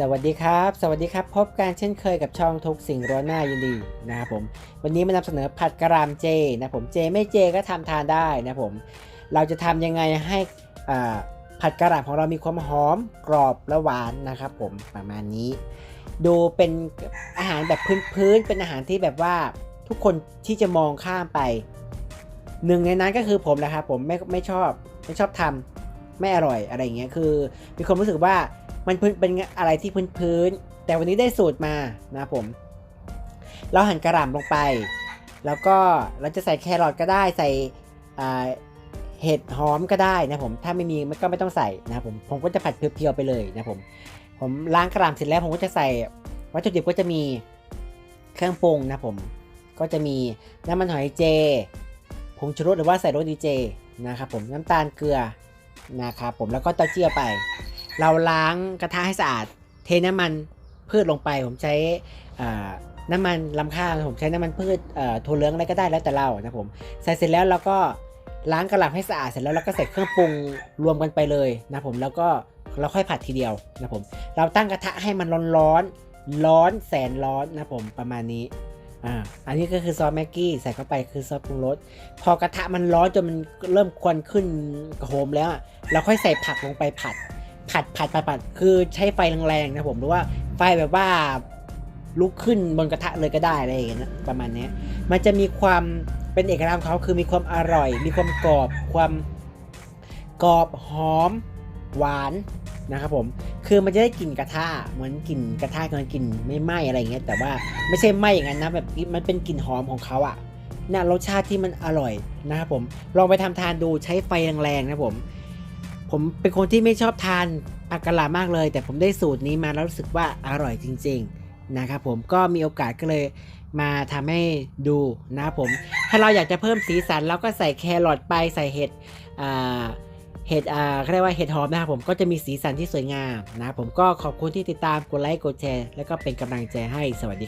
สวัสดีครับ สวัสดีครับ พบกันเช่นเคยกับช่องทุกสิ่งร้อนหน้ายินดีนะครับผม วันนี้มานำเสนอผัดกระหล่ำเจนะผม เจไม่เจก็ทำทานได้นะผม เราจะทำยังไงให้ผัดกระหล่ำของเรามีความหอมกรอบและหวานนะครับผมประมาณนี้ ดูเป็นอาหารแบบพื้นๆเป็นอาหารที่แบบว่าทุกคนที่จะมองข้ามไป หนึ่งในนั้นก็คือผมนะครับผมไม่ไม่ชอบไม่ชอบทำไม่อร่อยอะไรอย่างเงี้ยคือมีความรู้สึกว่า มันพื้นเป็นอะไรที่พื้นๆแต่วันนี้ได้สูตรมานะผม เราหั่นกระหล่ำลงไป แล้วก็เราจะใส่แครอทก็ได้ใส่เห็ดหอมก็ได้นะผมถ้าไม่มีก็ไม่ต้องใส่นะผมผมก็จะผัดเพียวๆไปเลยนะผมผมล้างกระหล่ำเสร็จแล้วผมก็จะใส่วัตถุดิบก็จะมีเครื่องปรุงนะผมก็จะมีน้ำมันหอยเจผงชูรสหรือว่าใส่รสดีเจนะครับผมน้ำตาลเกลือนะครับผมแล้วก็เต้าเจี้ยวไป เราล้างกระทะให้สะอาด เทน้ำมันพืชลงไป ผมใช้น้ำมันลำข้าวผมใช้น้ำมันพืชถั่วเหลืองอะไรก็ได้แล้วแต่เรานะผมใส่เสร็จแล้วเราก็ล้างกระหล่ำให้สะอาดเสร็จแล้วเราก็ใส่เครื่องปรุงรวมกันไปเลยนะผมแล้วก็เราค่อยผัดทีเดียวนะผมเราตั้งกระทะให้มันร้อนร้อนๆร้อนแสนร้อนนะผมประมาณนี้อ่าอันนี้ก็คือซอสแม็กกี้ใส่เข้าไปคือซอสปรุงรสพอกระทะมันร้อนจนมันเริ่มควันขึ้นโหมแล้วอะเราค่อยใส่ผักลงไปผัด ผัดผัดผัดผัดคือใช้ไฟแรงๆนะผมหรือว่าไฟแบบว่าลุกขึ้นบนกระทะเลยก็ได้อะไรอย่างเงี้ยประมาณนี้มันจะมีความเป็นเอกลักษณ์ของเขาคือมีความอร่อย มีความกรอบความกรอบหอมหวานนะครับผมคือมันจะได้กลิ่นกระทะเหมือนกลิ่นกระทะกันกลิ่นไม่ไหม้อะไรอย่างเงี้ยแต่ว่าไม่ใช่ไหม้อย่างนั้นนะแบบมันเป็นกลิ่นหอมของเขาอะน่ารสชาติที่มันอร่อยนะครับผมลองไปทำทานดูใช้ไฟแรงๆนะผม ผมเป็นคนที่ไม่ชอบทานผักกะหล่ำมากเลย แต่ผมได้สูตรนี้มาแล้วรู้สึกว่าอร่อยจริง ๆ นะครับผมก็มีโอกาสก็เลยมาทำให้ดูนะครับผม ถ้าเราอยากจะเพิ่มสีสันเราก็ใส่แครอทไปใส่เห็ดเห็ดอ่าเขาเรียกว่าเห็ดหอมนะครับผมก็จะมีสีสันที่สวยงามนะครับผมก็ขอบคุณที่ติดตามกดไลค์กดแชร์ แล้วก็เป็นกำลังใจให้สวัสดี